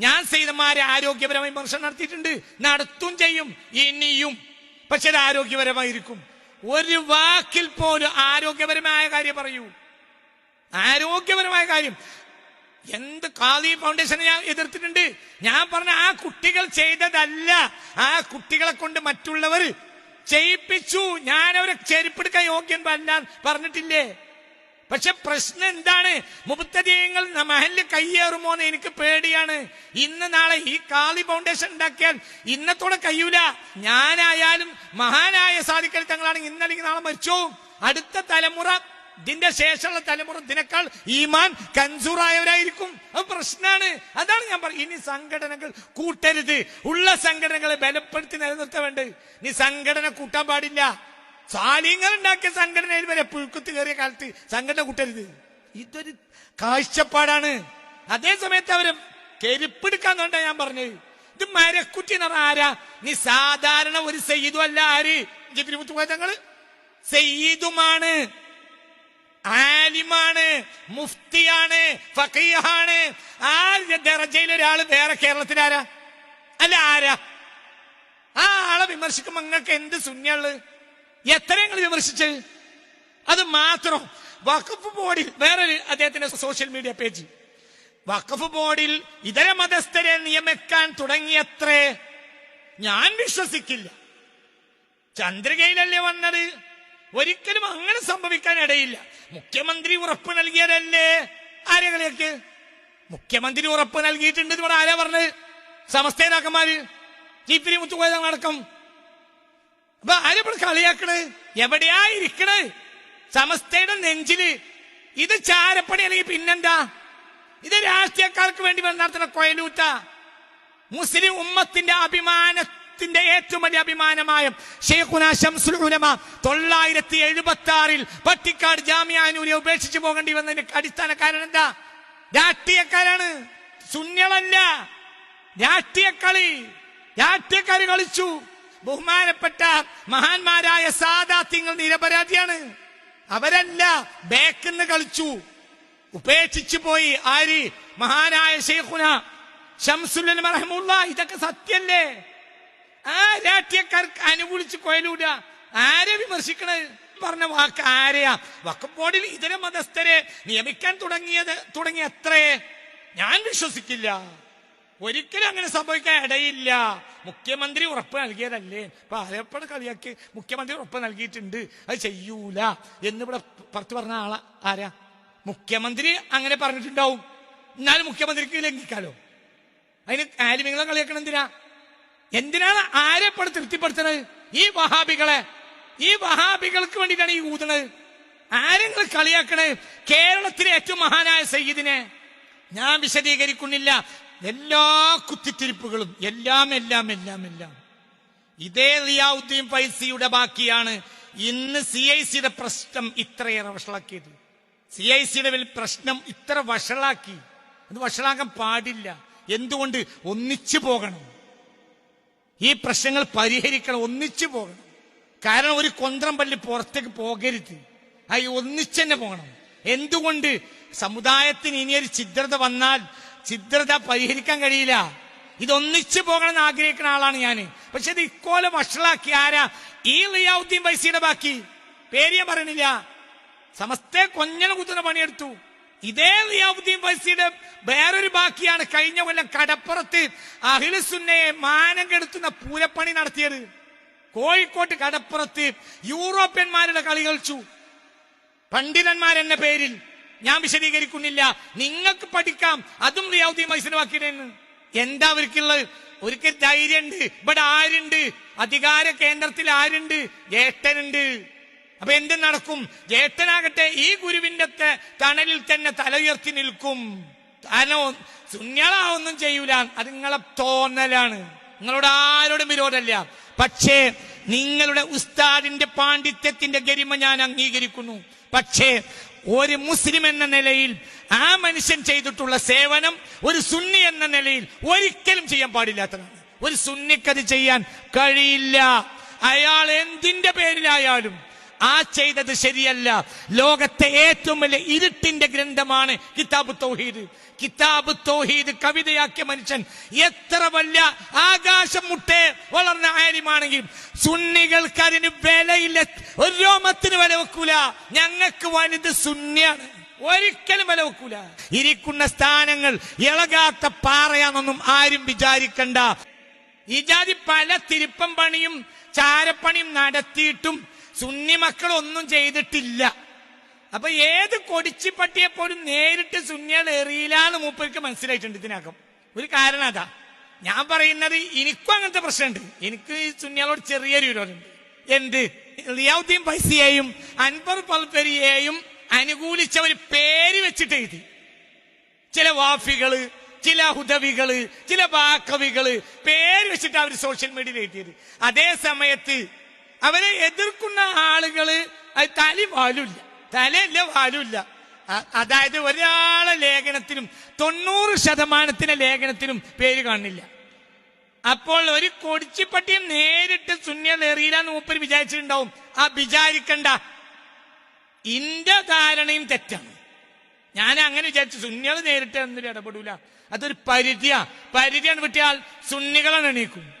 ഞാൻ സെയ്തന്മാരെ ആരോഗ്യപരമായി വിമർശനം നടത്തിയിട്ടുണ്ട്. നടത്തും ചെയ്യും. ഇനിയും. പക്ഷെ അത് ആരോഗ്യപരമായിരിക്കും. ഒരു വാക്കിൽ പോലും ആരോഗ്യപരമായ കാര്യം പറയൂ. ആരോഗ്യപരമായ കാര്യം. എന്ത് കാളി ഫൗണ്ടേഷനെ ഞാൻ എതിർത്തിട്ടുണ്ട്. ഞാൻ പറഞ്ഞ ആ കുട്ടികൾ ചെയ്തതല്ല. ആ കുട്ടികളെ കൊണ്ട് മറ്റുള്ളവർ ചെയ്യിപ്പിച്ചു. ഞാൻ അവരെ ചെരുപ്പെടുക്കാൻ യോഗ്യൻ പറഞ്ഞിട്ടില്ലേ? പക്ഷെ പ്രശ്നം എന്താണ്? മുപ്പത്തധികങ്ങൾ മഹലിൽ കയ്യേറുമോ എന്ന് എനിക്ക് പേടിയാണ്. ഇന്ന് നാളെ ഈ കാളി ഫൗണ്ടേഷൻ ഉണ്ടാക്കിയാൽ ഇന്നത്തോടെ കഴിയൂല. ഞാനായാലും മഹാനായ സാധിക്കൽ തങ്ങളാണെങ്കിൽ ഇന്നല്ലെങ്കിൽ നാളെ മരിച്ചു അടുത്ത തലമുറ ഇതിന്റെ ശേഷമുള്ള തലമുറ ഇതിനേക്കാൾ ഈമാൻ കൻസൂറായവരായിരിക്കും അത് പ്രശ്നമാണ് അതാണ് ഞാൻ പറയുന്നത് ഇനി സംഘടനകൾ കൂട്ടരുത്. ഉള്ള സംഘടനകളെ ബലപ്പെടുത്തി നിലനിർത്തവേണ്ടത് ഇനി സംഘടന കൂട്ടാൻ പാടില്ല. സാലിങ്ങൾ ഉണ്ടാക്കിയ സംഘടനയിൽ വരെ പുഴുക്കുത്ത് കയറിയ കാലത്ത് സംഘടന കൂട്ടരുത്. ഇതൊരു കാഴ്ചപ്പാടാണ്. അതേ സമയത്ത് അവർ കെരുപ്പെടുക്കാന്നുണ്ടാ ഞാൻ പറഞ്ഞത്. ഇത് മരക്കുറ്റി എന്ന് പറഞ്ഞ ആരാ? നീ സാധാരണ ഒരു സെയ്തുമല്ല ആര്? തങ്ങൾ. സെയ്തുമാണ് ആലിമാണ് മുഫ്തിയാണ് ഫക്കീഹാണ് ആ ദറജയിൽ ഒരാൾ വേറെ കേരളത്തിൽ ആരാ? അല്ല ആരാ? ആ ആളെ വിമർശിക്കുമ്പോ നിങ്ങൾക്ക് എന്ത് ശൂന്യുള്ളത് എത്ര നിങ്ങൾ വിമർശിച്ച് അത് മാത്രം. വഖഫ് ബോർഡിൽ വേറൊരു അദ്ദേഹത്തിന്റെ സോഷ്യൽ മീഡിയ പേജ്. വഖഫ് ബോർഡിൽ ഇതര മതസ്ഥരെ നിയമിക്കാൻ തുടങ്ങിയത്രേ ഞാൻ വിശ്വസിക്കില്ല. ചന്ദ്രികയിലല്ലേ വന്നത്? ഒരിക്കലും അങ്ങനെ സംഭവിക്കാൻ ഇടയില്ല. മുഖ്യമന്ത്രി ഉറപ്പ് നൽകിയതല്ലേ? ആരെ മുഖ്യമന്ത്രി ഉറപ്പ് നൽകിയിട്ടുണ്ട് ഇവിടെ ആരാ പറഞ്ഞത്? സമസ്തേതാക്കന്മാര്? ചീപ്പിരി മുത്തുപോയതാണ് അടക്കം അപ്പൊ ആരെപ്പോൾ കളിയാക്കണ്? എവിടെയാ ഇരിക്കണ് സമസ്തയുടെ നെഞ്ചിൽ. ഇത് ചാരപ്പണി അല്ലെങ്കിൽ പിന്നെന്താ? ഇത് രാഷ്ട്രീയക്കാർക്ക് വേണ്ടി നടത്തുന്ന കൊയലൂറ്റ. മുസ്ലിം ഉമ്മത്തിന്റെ അഭിമാനത്തിന്റെ ഏറ്റവും വലിയ അഭിമാനമായ ഷെയ്ഖുന ഉലമ തൊള്ളായിരത്തി എഴുപത്തി ആറിൽ പട്ടിക്കാട് ജാമ്യാനൂരെ ഉപേക്ഷിച്ചു പോകേണ്ടി വന്നതിന്റെ അടിസ്ഥാന കാരണം എന്താ? രാഷ്ട്രീയക്കാരാണ്. ശൂന്യളല്ല രാഷ്ട്രീയക്കളി. രാഷ്ട്രീയക്കാർ കളിച്ചു. ബഹുമാനപ്പെട്ട മഹാന്മാരായ സാദാത്യങ്ങൾ നിരപരാധിയാണ്. അവരല്ല ബേക്കെന്ന് കളിച്ചു. ഉപേക്ഷിച്ചു പോയി ആര്? മഹാനായ ഷെയ്ഖുന ഷംസുൽ മറഹമുള്ള ഇതൊക്കെ സത്യല്ലേ ആ രാഷ്ട്രീയക്കാർക്ക് അനുകൂലിച്ച് കൊയലൂല ആരെ വിമർശിക്കണത് പറഞ്ഞ വാക്ക് ആരെയാ? വക്കം ബോർഡിൽ ഇതര മതസ്ഥരെ നിയമിക്കാൻ തുടങ്ങിയത് തുടങ്ങി എത്രേ ഞാൻ വിശ്വസിക്കില്ല. ഒരിക്കലും അങ്ങനെ സംഭവിക്കാൻ ഇടയില്ല. മുഖ്യമന്ത്രി ഉറപ്പ് നൽകിയതല്ലേ? ഇപ്പൊ ആലപ്പുഴ കളിയാക്കി? മുഖ്യമന്ത്രി ഉറപ്പ് നൽകിയിട്ടുണ്ട്. അത് ചെയ്യൂല. എന്നിവിടെ പുറത്തു പറഞ്ഞ ആളാ ആരാ? മുഖ്യമന്ത്രി അങ്ങനെ പറഞ്ഞിട്ടുണ്ടാവും. എന്നാലും മുഖ്യമന്ത്രിക്ക് ലംഘിക്കാലോ? അതിന് ആലിമിങ്ങളെ കളിയാക്കണം എന്തിനാ? എന്തിനാണ് ആരെ ഇപ്പോൾ തൃപ്തിപ്പെടുത്തുന്നത്? ഈ വഹാബികളെ ഈ വഹാബികൾക്ക് വേണ്ടിയിട്ടാണ് ഈ ഊതണത് ആരെങ്കിലും കളിയാക്കണേ കേരളത്തിലെ ഏറ്റവും മഹാനായ സയ്യിദിനെ. ഞാൻ വിശദീകരിക്കുന്നില്ല. എല്ലാ കുത്തിത്തിരിപ്പുകളും എല്ലാം എല്ലാം എല്ലാം എല്ലാം. ഇതേ റിയാവുദ്ദീൻ പൈസയുടെ ബാക്കിയാണ് ഇന്ന് സി ഐ സിയുടെ പ്രശ്നം ഇത്രയേറെ വഷളാക്കിയത്. സി ഐ സിയുടെ പ്രശ്നം ഇത്ര വഷളാക്കി. അത് വഷളാക്കാൻ പാടില്ല. എന്തുകൊണ്ട്? ഒന്നിച്ചു പോകണം. ഈ പ്രശ്നങ്ങൾ പരിഹരിക്കണം ഒന്നിച്ചു പോകണം. കാരണം ഒരു കൊന്ത്രം പള്ളി പുറത്തേക്ക് പോകരുത്. ആ ഒന്നിച്ചു തന്നെ പോകണം. എന്തുകൊണ്ട്? സമുദായത്തിന് ഇനിയൊരു ഛിദ്രത വന്നാൽ ഛിദ്രത പരിഹരിക്കാൻ കഴിയില്ല. ഇതൊന്നിച്ചു പോകണം എന്ന് ആഗ്രഹിക്കുന്ന ആളാണ് ഞാൻ പക്ഷെ ഇത് ഇക്കോലെ വഷളാക്കി ആരാ? ഈ ലിയാവുദ്ദീൻ പൈസയുടെ ബാക്കി. പേര് പറയണില്ല സമസ്ത കൊഞ്ഞന കുത്തുന്ന പണിയെടുത്തു. ഇതേ ലിയാവുദ്ദീൻ പൈസയുടെ വേറൊരു ബാക്കിയാണ് കഴിഞ്ഞ കൊല്ലം കടപ്പുറത്ത് അഹിലുസുന്നയെ മാനം കെടുത്തുന്ന പൂരപ്പണി നടത്തിയത്. കോഴിക്കോട്ട് കടപ്പുറത്ത് യൂറോപ്യന്മാരുടെ കളി കളിച്ചു. പണ്ഡിതന്മാരെന്ന പേരിൽ. ഞാൻ വിശദീകരിക്കുന്നില്ല. നിങ്ങൾക്ക് പഠിക്കാം. അതും റിയാവുദ്ദീൻ മൈസിന് ബാക്കിയിടെന്ന് എന്താ അവർക്കുള്ളത് ഒരിക്കൽ ധൈര്യമുണ്ട്? ഇവിടെ ആരുണ്ട്? അധികാര കേന്ദ്രത്തിൽ ആരുണ്ട്? ജ്യേഷ്ഠനുണ്ട്. അപ്പൊ എന്ത് നടക്കും? ജ്യേഷ്ഠനാകട്ടെ ഈ ഗുരുവിന്റെ തണലിൽ തന്നെ തല ഉയർത്തി നിൽക്കും. കാരണം ശൂന്യളാവൊന്നും ചെയ്യൂല. അത് നിങ്ങളെ തോന്നലാണ്. നിങ്ങളോട് ആരോടും വിരോധമല്ല. പക്ഷേ നിങ്ങളുടെ ഉസ്താദിന്റെ പാണ്ഡിത്യത്തിന്റെ ഗരിമ ഞാൻ അംഗീകരിക്കുന്നു. പക്ഷേ ഒരു മുസ്ലിം എന്ന നിലയിൽ ആ മനുഷ്യൻ ചെയ്തിട്ടുള്ള സേവനം ഒരു സുന്നി എന്ന നിലയിൽ ഒരിക്കലും ചെയ്യാൻ പാടില്ലാത്തതാണ്. ഒരു സുന്നിക്കത് ചെയ്യാൻ കഴിയില്ല. അയാൾ എന്തിന്റെ പേരിലായാലും ആ ചെയ്തത് ശരിയല്ല. ലോകത്തെ ഏറ്റവും വലിയ ഇരുട്ടിന്റെ ഗ്രന്ഥമാണ് കിതാബ് തൗഹീദ്. കിതാബ് തൗഹീദ് കവിതയാക്കിയ മനുഷ്യൻ എത്ര വലിയ ആകാശം മുട്ടേ വളർന്ന ആര്യമാണെങ്കിലും സുന്നികൾക്ക് അതിന് വിലയില്ല. ഒരു രോമത്തിന് വില വെക്കൂല. ഞങ്ങൾക്ക് വലുത് സുന്നിയാണ്. ഒരിക്കലും വില വെക്കൂല. ഇരിക്കുന്ന സ്ഥാനങ്ങൾ ഇളകാത്ത പാറയാണെന്നൊന്നും ആരും വിചാരിക്കണ്ട. ഈ ജാതി പല തിരുപ്പം പണിയും ചാരപ്പണിയും നടത്തിയിട്ടും സുന്നി മക്കൾ ഒന്നും ചെയ്തിട്ടില്ല. അപ്പൊ ഏത് കൊടിച്ചിപ്പട്ടിയെ പോലും നേരിട്ട് സുന്നികൾ എറിയില്ല എന്ന് മൂപ്പർക്ക് മനസ്സിലായിട്ടുണ്ട് ഇതിനകം. ഒരു കാരണം അതാ. ഞാൻ പറയുന്നത് എനിക്കും അങ്ങനത്തെ പ്രശ്നമുണ്ട്. എനിക്ക് ഈ സുന്നികളോട് ചെറിയൊരു വിരോധമുണ്ട്. എന്ത്? റിയാവുദ്ദീൻ പൈസയെയും അൻപർ പൽപ്പരിയെയും അനുകൂലിച്ച ഒരു പേര് വെച്ചിട്ട് എഴുതി. ചില വാഫികൾ ചില ഹുദവികൾ ചില ബാക്കവികൾ പേര് വെച്ചിട്ട് അവർ സോഷ്യൽ മീഡിയയിൽ എഴുതിയത്. അതേ സമയത്ത് അവരെ എതിർക്കുന്ന ആളുകൾ തലി വാലുമില്ല തലയില്ല വാലുമില്ല അതായത് ഒരാളെ ലേഖനത്തിനും തൊണ്ണൂറ് ശതമാനത്തിന്റെ ലേഖനത്തിനും പേര് കാണില്ല. അപ്പോൾ ഒരു കൊടിച്ചിപ്പട്ടിയും നേരിട്ട് ശൂന്യതേറിയില്ല എന്ന് മൂപ്പര് വിചാരിച്ചിട്ടുണ്ടാവും. ആ വിചാരിക്കണ്ട. ഇന്റെ ധാരണയും തെറ്റാണ്. ഞാൻ അങ്ങനെ വിചാരിച്ചു സുന്നികൾ നേരിട്ട് എന്നൊരു ഇടപെടൂല. അതൊരു പരിധിയാ. പരിധിയാണ് വിട്ടിയാൽ സുന്നികളാണ് എണീക്കും.